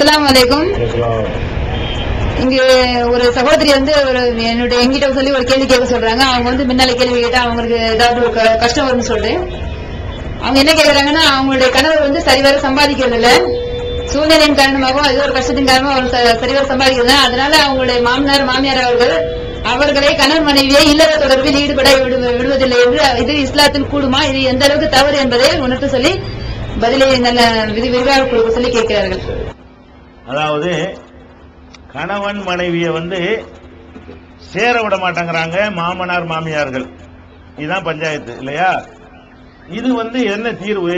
அஸ்ஸலாமு அலைக்கும். இங்க ஒரு சகோதரி வந்து ஒரு என்னுடைய எங்கிட்ட சொல்லி ஒரு கேள்வி கேட்க சொல்றாங்க. அவங்க வந்து முன்னால கேள்வி கேட்டா அவங்களுக்கு ஏதாவது ஒரு கஷ்டம் வரும்னு சொல்றேன் அவங்க என்ன கேக்குறாங்கன்னா அவங்களுடைய கணவர் வந்து சரிவர சம்பாதிக்கிறது இல்ல சூழ்நிலையின் காரணமாகவும் அது ஒரு கஷ்டத்தின் காரணமாக அவர் ச- சரிவர சம்பாதிக்கிறது. அதனால அவங்களுடைய மாமனார் மாமியார் அவர்கள் அவர்களை கணவன் மனைவியை இல்லற தொடர்பில் ஈடுபட விடு- விடுவதில்லை என்று இது இஸ்லாத்தில் கூடுமா? இது எந்த அளவுக்கு தவறு என்பதை உணர்த்து சொல்லி பதிலை நல்ல விரி- விரிவாக கொடுக்க சொல்லி கேட்கிறார்கள். அதாவது கணவன் மனைவியை வந்து சேர விட மாட்டேங்கிறாங்க மாமனார் மாமியார்கள். இதுதான் பஞ்சாயத்து இல்லையா? இது வந்து என்ன தீர்வு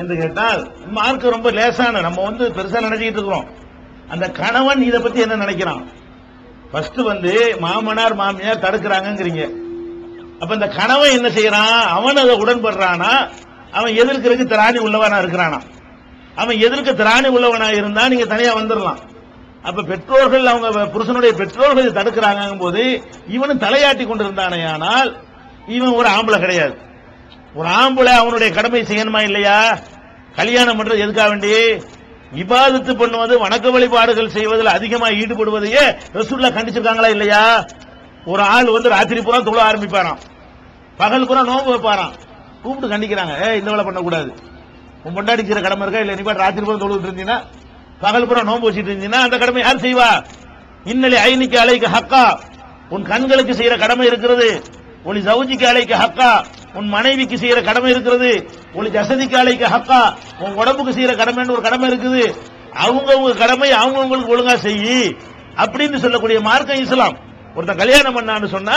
என்று கேட்டால் மார்க் ரொம்ப லேசான நம்ம வந்து பெருசா நினைச்சிட்டு இருக்கிறோம். அந்த கணவன் இதை பத்தி என்ன நினைக்கிறான்? ஃபர்ஸ்ட் வந்து மாமனார் மாமியார் தடுக்கிறாங்கங்கிறீங்க. அப்ப இந்த கணவன் என்ன செய்யறான்? அவன் அதை உடன்படுறானா? அவன் எதிர்க்கிறதுக்கு திராணி உள்ளவனா இருக்கிறானா? அவன் எதிர்க்க திராணி உள்ளவனா இருந்தா நீங்க தனியா வந்துடலாம் அப்ப பெற்றோர்கள் அவங்க புருஷனுடைய பெற்றோர்கள் தடுக்கிறாங்க போது இவனும் தலையாட்டி கொண்டிருந்தானேயானால் இவன் ஒரு ஆம்பளை கிடையாது. ஒரு ஆம்பளை அவனுடைய கடமை செய்யணுமா இல்லையா? கல்யாணம் பண்றது எதுக்காக வேண்டி? விவாதத்து பண்ணுவது வணக்க வழிபாடுகள் செய்வதில் அதிகமாக ஈடுபடுவதையே ரசூல்லா கண்டிச்சிருக்காங்களா இல்லையா? ஒரு ஆள் வந்து ராத்திரி பூரா தொழ ஆரம்பிப்பாராம். பகல் பூரா நோம்பு வைப்பாராம். கூப்பிட்டு கண்டிக்கிறாங்க இந்த வேலை பண்ணக்கூடாது. உன் பொண்டாடி செய்யற கடமை இருக்கா? இல்ல நீ ராத்திரி பூரா தொழுது இருந்தீங்கன்னா பகல் பூரா நோன்பு வச்சுட்டு இருந்தீங்கன்னா அந்த கடமை யார் செய்வா? இன்னலி ஐனிக்கு அலைக்கு ஹக்கா. உன் கண்களுக்கு செய்யற கடமை இருக்கிறது. ஒளி சவுஜிக்கு அலைக்கு ஹக்கா. உன் மனைவிக்கு செய்யற கடமை இருக்கிறது. ஒளி ஜசதிக்கு அலைக்கு ஹக்கா. உன் உடம்புக்கு செய்யற கடமைன்னு ஒரு கடமை இருக்குது. அவங்கவுங்க கடமை அவங்கவுங்களுக்கு ஒழுங்கா செய்யி அப்படின்னு சொல்லக்கூடிய மார்க்கம் இஸ்லாம். ஒருத்தன் கல்யாணம் பண்ணான்னு சொன்னா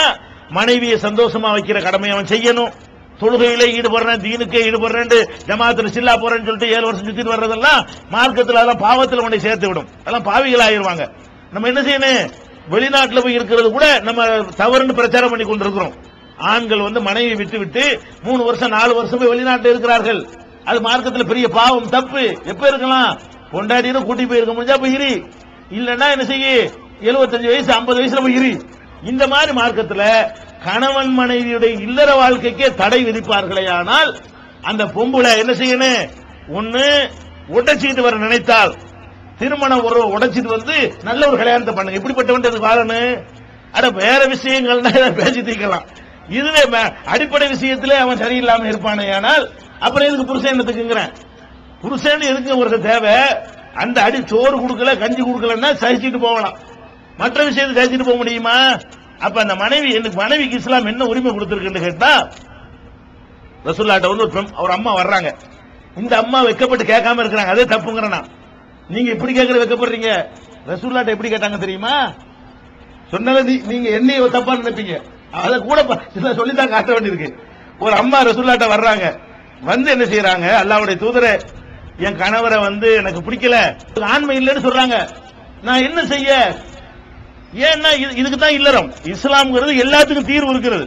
மனைவியை சந்தோஷமா வைக்கிற கடமை அவன் செய்யணும். தொழுகையில ஈடுபடுறேன் தீனுக்கே ஈடுபடுறேன் ஜமாத்துல சில்லா போறேன்னு சொல்லிட்டு ஏழு வருஷம் சுத்திட்டு வர்றதெல்லாம் மார்க்கத்தில் அதெல்லாம் பாவத்தில் உன்னை சேர்த்து விடும். அதெல்லாம் பாவிகள் ஆயிருவாங்க நம்ம என்ன செய்யணும்? வெளிநாட்டில் போய் இருக்கிறது கூட நம்ம தவறுன்னு பிரச்சாரம் பண்ணி கொண்டிருக்கிறோம். ஆண்கள் வந்து மனைவி விட்டு விட்டு மூணு வருஷம் நாலு வருஷம் போய் வெளிநாட்டில் இருக்கிறார்கள். அது மார்க்கத்தில் பெரிய பாவம் தப்பு. எப்ப இருக்கலாம்? கொண்டாடினு கூட்டி போயிருக்க முடிஞ்சா போய் இரு. என்ன செய்ய? 75 வயசு 50 வயசுல போய் இரு. இந்த மாதிரி மார்க்கத்தில் கணவன் மனைவியுடைய இல்லற வாழ்க்கைக்கே தடை விதிப்பார்களே ஆனால் அந்த பொம்புல என்ன செய்யணும் ஒண்ணு உடைச்சிட்டு வர நினைத்தால் திருமணம் ஒரு உடைச்சிட்டு வந்து நல்ல ஒரு கல்யாணத்தை பண்ணுங்க இப்படிப்பட்டவன் வாழணும் அட வேற விஷயங்கள்னா இதை பேசி தீர்க்கலாம் இதுவே அடிப்படை விஷயத்துல அவன் சரியில்லாம இருப்பானே ஆனால் அப்புறம் எதுக்கு புருஷன் என்னத்துக்குங்கிறேன்? புருஷன் எதுக்கு ஒரு தேவை? அந்த அடி சோறு கொடுக்கல கஞ்சி கொடுக்கலன்னா சகிச்சுட்டு போகலாம். மற்ற விஷயத்தை சகிச்சுட்டு போக முடியுமா? அப்ப அந்த மனைவி எனக்கு மனைவிக்கு இஸ்லாம் என்ன உரிமை கொடுத்திருக்குன்னு கேட்டா ரசூல்லாட்ட வந்து ஒரு ஒரு அம்மா வர்றாங்க. இந்த அம்மா வெக்கப்பட்டு கேட்காம இருக்கிறாங்க. அதே தப்புங்கிறனா நீங்க இப்படி கேட்கற வெக்கப்படுறீங்க. ரசூல்லாட்ட எப்படி கேட்டாங்க தெரியுமா? சொன்னதை நீங்க என்னைய தப்பா நினைப்பீங்க. அதை கூட ப- சில காட்ட வேண்டியிருக்கு. ஒரு அம்மா ரசூல்லாட்ட வர்றாங்க. வந்து என்ன செய்யறாங்க அல்லாவுடைய தூதரே என் கணவரை வந்து எனக்கு பிடிக்கல. ஆண்மை இல்லைன்னு சொல்றாங்க. நான் என்ன செய்ய? ஏன்னா இதுக்கு தான் இல்லறம். இஸ்லாம்ங்கிறது எல்லாத்துக்கும் தீர்வு இருக்கிறது.